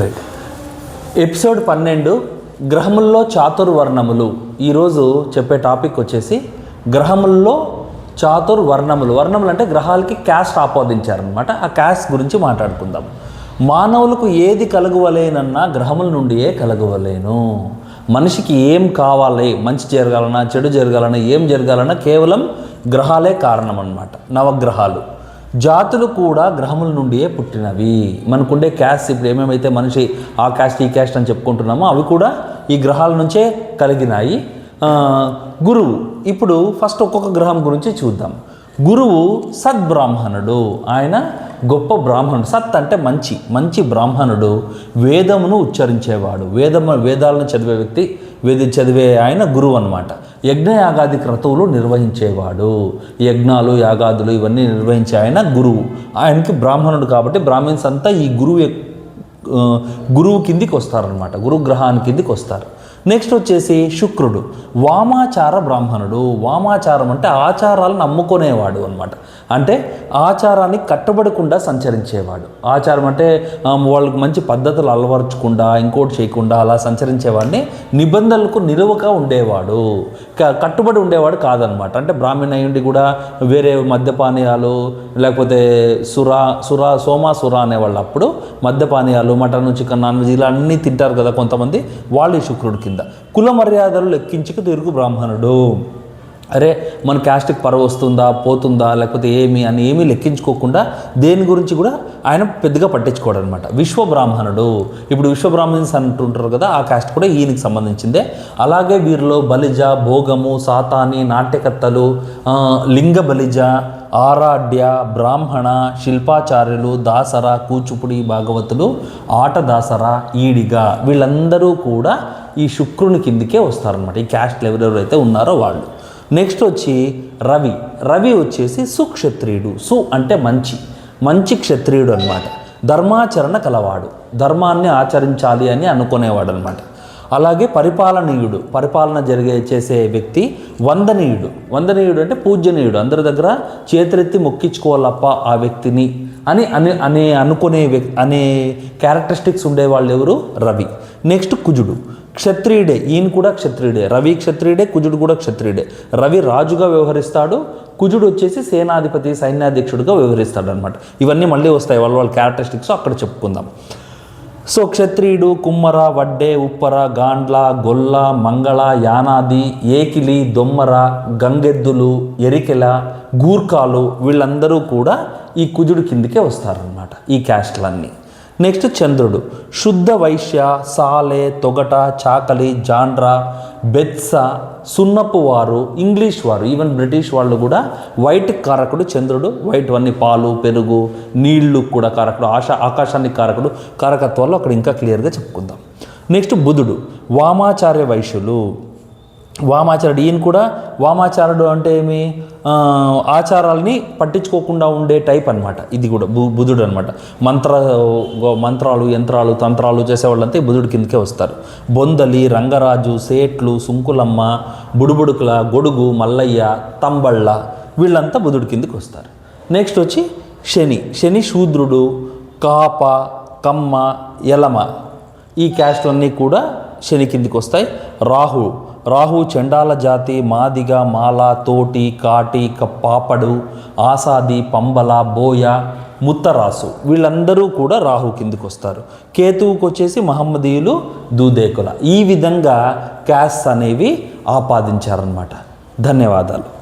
Right episode పన్నెండు గ్రహముల్లో చాతుర్వర్ణములు. ఈరోజు చెప్పే టాపిక్ వచ్చేసి గ్రహముల్లో చాతుర్వర్ణములు. వర్ణములు అంటే గ్రహాలకి క్యాస్ట్ ఆపాదించారనమాట ఆ క్యాస్ట్ గురించి మాట్లాడుకుందాం. మానవులకు ఏది కలుగువలేనన్నా గ్రహముల నుండియే కలుగువలేను. మనిషికి ఏం కావాలి? మంచి జరగాలన్నా చెడు జరగాలన్నా ఏం జరగాలన్నా కేవలం గ్రహాలే కారణం అన్నమాట నవగ్రహాలు. జాతులు కూడా గ్రహముల నుండియే పుట్టినవి. మనకుండే క్యాస్ట్ ఇప్పుడు ఏమేమైతే మనిషి ఆ క్యాస్ట్ ఈ క్యాస్ట్ అని చెప్పుకుంటున్నామో అవి కూడా ఈ గ్రహాల నుంచే కలిగినాయి. గురువు. ఇప్పుడు ఫస్ట్ ఒక్కొక్క గ్రహం గురించి చూద్దాం. గురువు సద్బ్రాహ్మణుడు. ఆయన గొప్ప బ్రాహ్మణుడు. సత్ అంటే మంచి మంచి బ్రాహ్మణుడు. వేదమును ఉచ్చరించేవాడు. వేదము వేదాలను చదివే వ్యక్తి వేది చదివే ఆయన గురువు అనమాట యజ్ఞయాగాది క్రతువులు నిర్వహించేవాడు. యజ్ఞాలు యాగాదులు ఇవన్నీ నిర్వహించే ఆయన గురువు. ఆయనకి బ్రాహ్మణుడు కాబట్టి బ్రాహ్మిన్స్ అంతా ఈ గురువు గురువు కిందికి వస్తారనమాట గురుగ్రహాన్ని కిందికి వస్తారు. నెక్స్ట్ వచ్చేసి శుక్రుడు. వామాచార బ్రాహ్మణుడు. వామాచారం అంటే ఆచారాలను నమ్ముకునేవాడు అనమాట అంటే ఆచారాన్ని కట్టుబడకుండా సంచరించేవాడు. ఆచారం అంటే వాళ్ళకి మంచి పద్ధతులు అలవరచకుండా ఇంకోటి చేయకుండా అలా సంచరించేవాడిని నిబంధనలకు నిలువగా ఉండేవాడు. క- కట్టుబడి ఉండేవాడు కాదనమాట అంటే బ్రాహ్మణ అయ్యుండి కూడా వేరే మద్యపానీయాలు లేకపోతే సురా సురా సోమాసుర అనేవాళ్ళు అప్పుడు మద్యపానీయాలు మటన్ చికెన్ నాన్ వెజ్ ఇలా అన్నీ తింటారు కదా కొంతమంది వాళ్ళు శుక్రుడు శుక్రుడి కింద. కుల మర్యాదలు లెక్కించుకు తిరుగు బ్రాహ్మణుడు. అరే మన క్యాస్ట్కి పరవ వస్తుందా పోతుందా లేకపోతే ఏమి అని ఏమీ లెక్కించుకోకుండా దేని గురించి కూడా ఆయన పెద్దగా పట్టించుకోవడం అనమాట విశ్వ బ్రాహ్మణుడు. ఇప్పుడు విశ్వబ్రాహ్మణ్స్ అంటుంటారు కదా ఆ క్యాస్ట్ కూడా ఈయనకి సంబంధించిందే. అలాగే వీరిలో బలిజ భోగము సాతాని నాట్యకర్తలు లింగ బలిజ ఆరాఢ్య బ్రాహ్మణ శిల్పాచార్యులు దాసర కూచిపుడి భాగవతులు ఆట దాసర ఈడిగ వీళ్ళందరూ కూడా ఈ శుక్రుని కిందికే వస్తారనమాట ఈ క్యాస్ట్ ఎవరెవరైతే ఉన్నారో వాళ్ళు. నెక్స్ట్ వచ్చి రవి. రవి వచ్చేసి సుక్షత్రియుడు. సు అంటే మంచి. మంచి క్షత్రియుడు అనమాట ధర్మాచరణ కలవాడు. ధర్మాన్ని ఆచరించాలి అని అనుకునేవాడు అనమాట అలాగే పరిపాలనీయుడు పరిపాలన జరిగే చేసే వ్యక్తి వందనీయుడు. వందనీయుడు అంటే పూజనీయుడు అందరి దగ్గర చేతులెత్తి మొక్కించుకోవాలప్ప ఆ వ్యక్తిని అని అని అనే అనుకునే వ్యక్తి అనే క్యారెక్టరిస్టిక్స్ ఉండేవాళ్ళు ఎవరు? రవి. నెక్స్ట్ కుజుడు. క్షత్రియుడే. ఈయన కూడా క్షత్రియుడే. రవి క్షత్రియుడే కుజుడు కూడా క్షత్రియుడే. రవి రాజుగా వ్యవహరిస్తాడు. కుజుడు వచ్చేసి సేనాధిపతి సైన్యాధ్యక్షుడిగా వ్యవహరిస్తాడు అనమాట ఇవన్నీ మళ్ళీ వస్తాయి. వాళ్ళ వాళ్ళ క్యారెక్టరిస్టిక్స్ అక్కడ చెప్పుకుందాం. సో క్షత్రియుడు కుమ్మర వడ్డే ఉప్పర గాండ్ల గొల్ల మంగళ యానాది ఏకిలి దొమ్మర గంగెద్దులు ఎరికెల గూర్ఖాలు వీళ్ళందరూ కూడా ఈ కుజుడు కిందికే వస్తారనమాట ఈ క్యాస్ట్లన్నీ. నెక్స్ట్ చంద్రుడు శుద్ధ వైశ్య సాలె తొగట చాకలి జాండ్ర బెత్స సున్నపు వారు ఇంగ్లీష్ వారు ఈవెన్ బ్రిటిష్ వాళ్ళు కూడా వైట్ కారకుడు చంద్రుడు వైట్ అన్ని పాలు పెరుగు నీళ్ళు కూడా కారకుడు ఆశ ఆకాశానికి కారకుడు కారకత్వాలు అక్కడ ఇంకా క్లియర్గా చెప్పుకుందాం నెక్స్ట్ బుధుడు వామాచార్య వైశ్యులు వామాచారుడు. ఈయన కూడా వామాచారుడు అంటే ఏమి? ఆచారాలని ఆచారాల్ని పట్టించుకోకుండా ఉండే టైప్ అనమాట ఇది కూడా బు బుధుడు అనమాట మంత్ర మంత్రాలు యంత్రాలు తంత్రాలు చేసేవాళ్ళంతా ఈ బుధుడి కిందకే వస్తారు. బొందలి రంగరాజు సేట్లు సుంకులమ్మ బుడుబుడుకుల గొడుగు మల్లయ్య తంబళ్ళ వీళ్ళంతా బుధుడి కిందకి వస్తారు. నెక్స్ట్ వచ్చి శని. శని శూద్రుడు కాప కమ్మ యలమ ఈ క్యాస్ట్లన్నీ కూడా శని కిందికి వస్తాయి. రాహు రాహు చండాల జాతి మాదిగ మాల తోటి కాటి క- పాపడు ఆసాది పంబల బోయ ముత్తరాసు. వీళ్ళందరూ కూడా రాహు కిందికి వస్తారు కేతువుకు వచ్చేసి మహమ్మదీయులు దూదేకుల. ఈ విధంగా క్యాస్ అనేవి ఆపాదించారనమాట ధన్యవాదాలు.